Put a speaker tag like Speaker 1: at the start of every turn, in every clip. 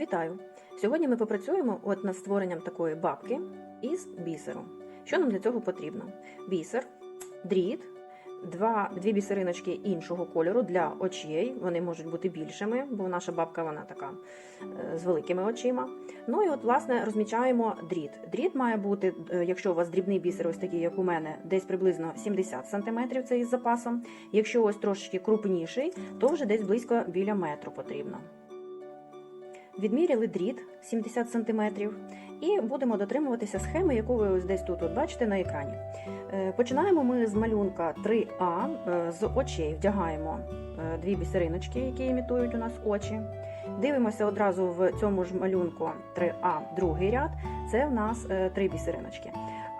Speaker 1: Вітаю! Сьогодні ми попрацюємо от над створенням такої бабки із бісеру. Що нам для цього потрібно? Бісер, дріт, два, дві бісериночки іншого кольору для очей. Вони можуть бути більшими, бо наша бабка вона така е, з великими очима. Ну і от, власне, розмічаємо дріт. Дріт має бути, е, якщо у вас дрібний бісер, ось такий, як у мене, десь приблизно 70 см, це із запасом. Якщо ось трошки крупніший, то вже десь близько біля метру потрібно. Відміряли дріт 70 см і будемо дотримуватися схеми, яку ви ось десь тут от бачите на екрані. Е, Починаємо ми з малюнка 3А е, з очей. Вдягаємо е, дві бісериночки, які імітують у нас очі. Дивимося одразу в цьому ж малюнку 3А другий ряд. Це в нас три бісериночки.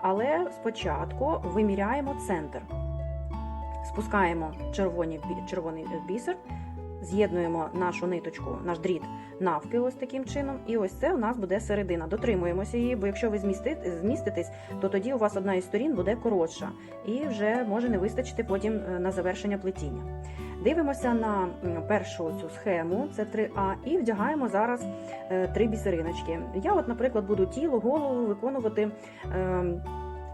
Speaker 1: Але спочатку виміряємо центр. Спускаємо червоний бісер, з'єднуємо нашу ниточку, наш дріт навпіл ось таким чином. І ось це у нас буде середина. Дотримуємося її, бо якщо ви змістите, зміститесь, то тоді у вас одна із сторін буде коротша і вже може не вистачити потім е, на завершення плетіння. Дивимося на першу цю схему, це 3А, і вдягаємо зараз е, три бісериночки. Я, от, наприклад, буду тіло, голову виконувати е,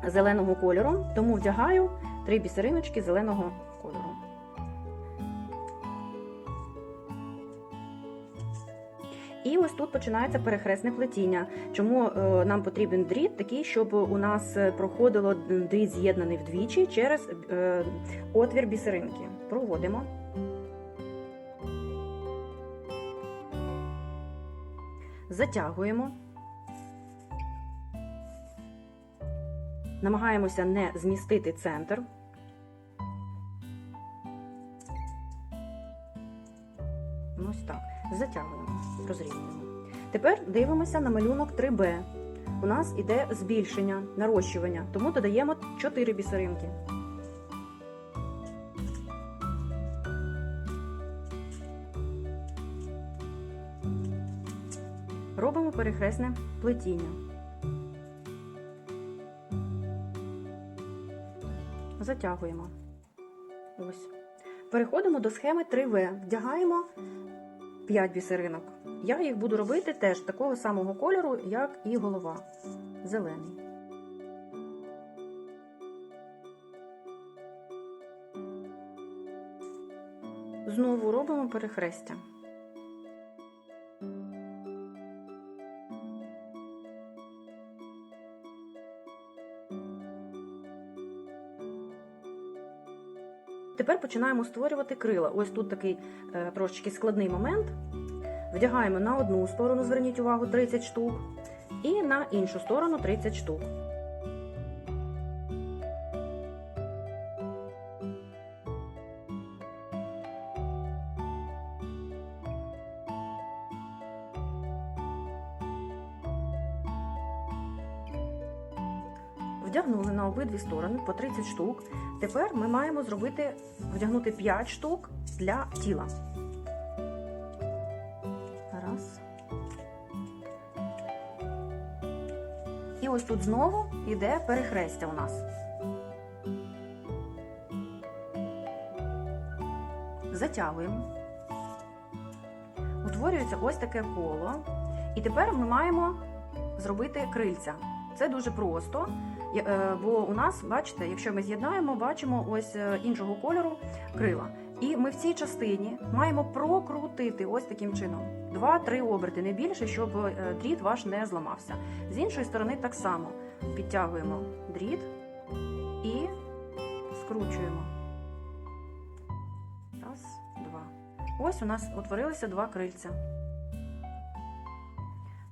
Speaker 1: зеленого кольору, тому вдягаю три бісериночки зеленого кольору. І ось тут починається перехресне плетіння. Чому е, нам потрібен дріт такий, щоб у нас е, проходило дріт з'єднаний вдвічі через е, отвір бісеринки. Проводимо. Затягуємо. Намагаємося не змістити центр. Ось так. Затягуємо, розрівнюємо. Тепер дивимося на малюнок 3Б. У нас іде збільшення, нарощування, тому додаємо 4 бісеринки. Робимо перехресне плетіння. Затягуємо. Ось. Переходимо до схеми 3В. Вдягаємо 5 бісеринок. Я їх буду робити теж такого самого кольору, як і голова. Зелений. Знову робимо перехрестя. Тепер починаємо створювати крила. Ось тут такий е, трошечки складний момент. Вдягаємо на одну сторону, зверніть увагу, 30 штук, і на іншу сторону 30 штук. Вдягнули на обидві сторони по 30 штук. Тепер ми маємо зробити вдягнути 5 штук для тіла. Раз. І ось тут знову йде перехрестя у нас. Затягуємо. Утворюється ось таке коло. І тепер ми маємо зробити крильця. Це дуже просто, бо у нас, бачите, якщо ми з'єднаємо, бачимо ось е, іншого кольору крила. І ми в цій частині маємо прокрутити ось таким чином. Два-три оберти, не більше, щоб е, дріт ваш не зламався. З іншої сторони так само підтягуємо дріт і скручуємо. Раз, два. Ось у нас утворилися два крильця.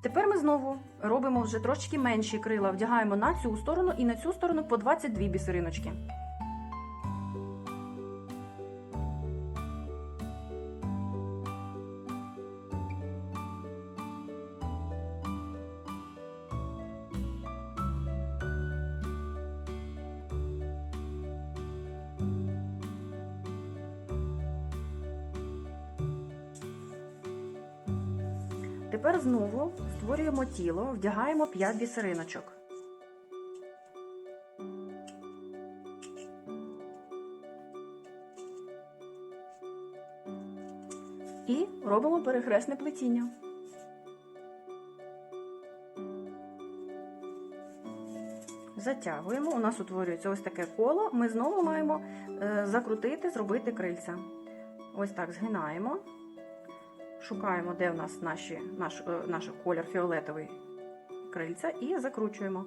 Speaker 1: Тепер ми знову робимо вже трошки менші крила, вдягаємо на цю сторону і на цю сторону по 22 бісериночки. Тепер знову створюємо тіло, вдягаємо 5 бісериночок. І робимо перехресне плетіння. Затягуємо, у нас утворюється ось таке коло, ми знову маємо е, закрутити, зробити крильця. Ось так згинаємо. Шукаємо, де в нас наші, наш, е, наш колір фіолетовий крильця, і закручуємо.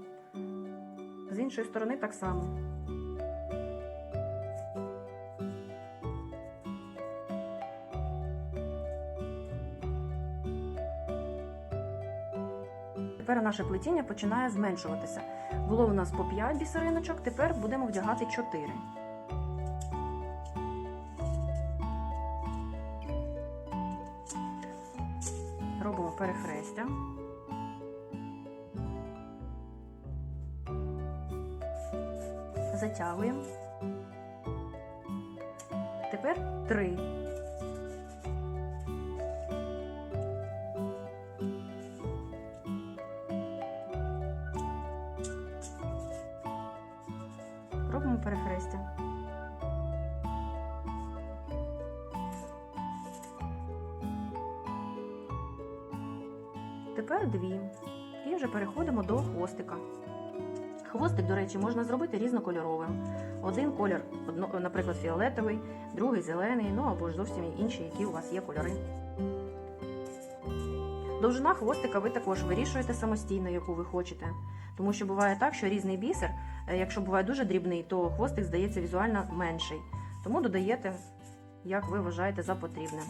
Speaker 1: З іншої сторони так само. Тепер наше плетіння починає зменшуватися. Було у нас по 5 бісериночок, тепер будемо вдягати 4. Робимо перехрестя. Затягуємо. Тепер 3. Тепер дві. І вже переходимо до хвостика. Хвостик, до речі, можна зробити різнокольоровим. Один колір, наприклад, фіолетовий, другий зелений, ну або ж зовсім інші, які у вас є кольори. Довжина хвостика ви також вирішуєте самостійно, яку ви хочете. Тому що буває так, що різний бісер, е, якщо буває дуже дрібний, то хвостик здається візуально менший. Тому додаєте, як ви вважаєте за потрібне.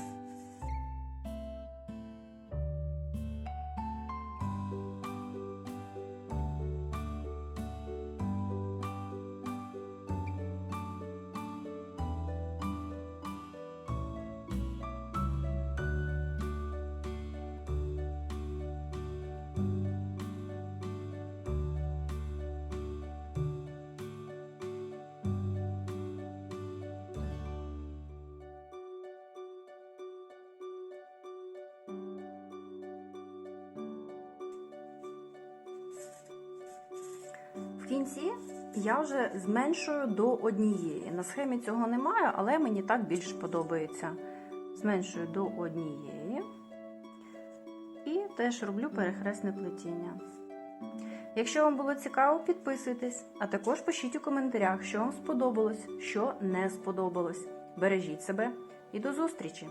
Speaker 1: В кінці я вже зменшую до однієї. На схемі цього немає, але мені так більш подобається. Зменшую до однієї і теж роблю перехресне плетіння. Якщо вам було цікаво, підписуйтесь, а також пишіть у коментарях, що вам сподобалось, що не сподобалось. Бережіть себе і до зустрічі!